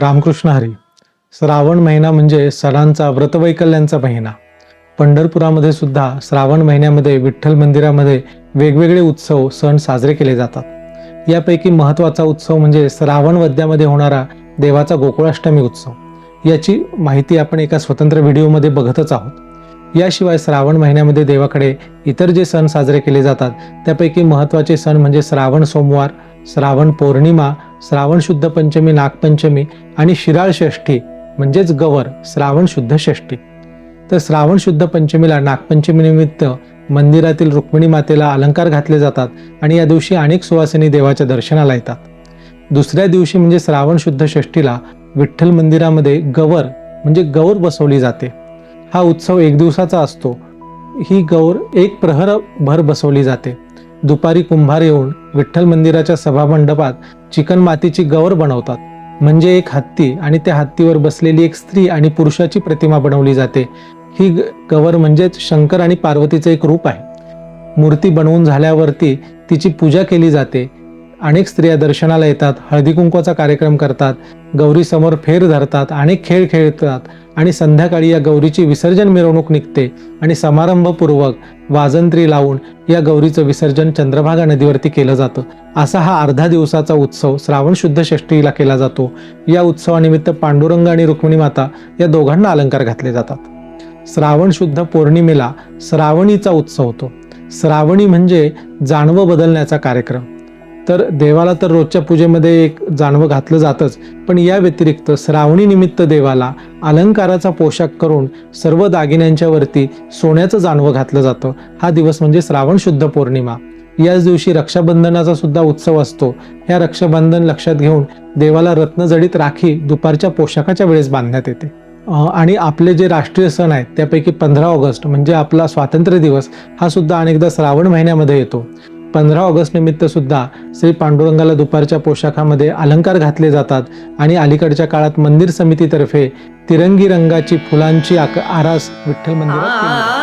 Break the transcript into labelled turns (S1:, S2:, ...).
S1: रामकृष्ण हरी श्रावण महिना म्हणजे सणांचा व्रतवैकल्यांचा महिना. पंढरपुरामध्ये सुद्धा श्रावण महिन्यामध्ये विठ्ठल मंदिरामध्ये वेगवेगळे उत्सव सण साजरे केले जातात. यापैकी महत्त्वाचा उत्सव म्हणजे श्रावण वद्यामध्ये होणारा देवाचा गोकुळाष्टमी उत्सव. याची माहिती आपण एका स्वतंत्र व्हिडिओमध्ये बघतच आहोत. याशिवाय श्रावण महिन्यामध्ये देवाकडे इतर जे सण साजरे केले जातात त्यापैकी महत्त्वाचे सण म्हणजे श्रावण सोमवार श्रावण पौर्णिमा श्रावण शुद्ध पंचमी नागपंचमी आणि शिराळ षष्ठी म्हणजेच गवर श्रावण शुद्ध षष्ठी. तर श्रावण शुद्ध पंचमीला नागपंचमीनिमित्त मंदिरातील रुक्मिणी मातेला अलंकार घातले जातात आणि या दिवशी अनेक सुवासिनी देवाच्या दर्शनाला येतात. दुसऱ्या दिवशी म्हणजे श्रावण शुद्ध षष्ठीला विठ्ठल मंदिरामध्ये गवर म्हणजे गौर बसवली जाते. हा उत्सव एक दिवसाचा असतो. ही गौर एक प्रहर भर बसवली जाते. दुपारी कुंभार येऊन विठ्ठल मंदिराच्या सभामंडपात चिकन मातीची गौर बनवतात. म्हणजे एक हत्ती आणि त्या हत्तीवर बसलेली एक स्त्री आणि पुरुषाची प्रतिमा बनवली जाते. ही ग- गवर म्हणजेच शंकर आणि पार्वतीचं एक रूप आहे. मूर्ती बनवून झाल्यावरती तिची पूजा केली जाते. अनेक स्त्रिया दर्शनाला येतात हळदी कुंकवाचा कार्यक्रम करतात गौरीसमोर फेर धरतात अनेक खेळ खेळतात आणि संध्याकाळी या गौरीची विसर्जन मिरवणूक निघते आणि समारंभपूर्वक वाजंत्री लावून या गौरीचं विसर्जन चंद्रभागा नदीवरती केलं जातं. असा हा अर्धा दिवसाचा उत्सव श्रावण शुद्ध षष्टीला केला जातो. या उत्सवानिमित्त पांडुरंग आणि रुक्मिणी माता या दोघांना अलंकार घातले जातात. श्रावण शुद्ध पौर्णिमेला श्रावणीचा उत्सव होतो. श्रावणी म्हणजे जानवं बदलण्याचा कार्यक्रम. तर देवाला तर रोजच्या पूजेमध्ये एक जानवं घातलं जातच. पण या व्यतिरिक्त श्रावणी निमित्त देवाला अलंकाराचा पोशाख करून सर्व दागिन्यांच्या वरती सोन्याचं जाणवं घातलं जातं. हा दिवस म्हणजे श्रावण शुद्ध पौर्णिमा. याच दिवशी रक्षाबंधनाचा सुद्धा उत्सव असतो. या रक्षाबंधन लक्षात घेऊन देवाला रत्नजडीत राखी दुपारच्या पोशाखाच्या वेळेस बांधण्यात येते. आणि आपले जे राष्ट्रीय सण आहेत त्यापैकी पंधरा ऑगस्ट म्हणजे आपला स्वातंत्र्य दिवस हा सुद्धा अनेकदा श्रावण महिन्यामध्ये येतो. पंधरा ऑगस्ट निमित्त सुद्धा श्री पांडुरंगाला दुपारच्या पोशाखामध्ये अलंकार घातले जातात आणि अलीकडच्या काळात मंदिर समितीतर्फे तिरंगी रंगाची फुलांची आक- आरास विठ्ठल मंदिरात.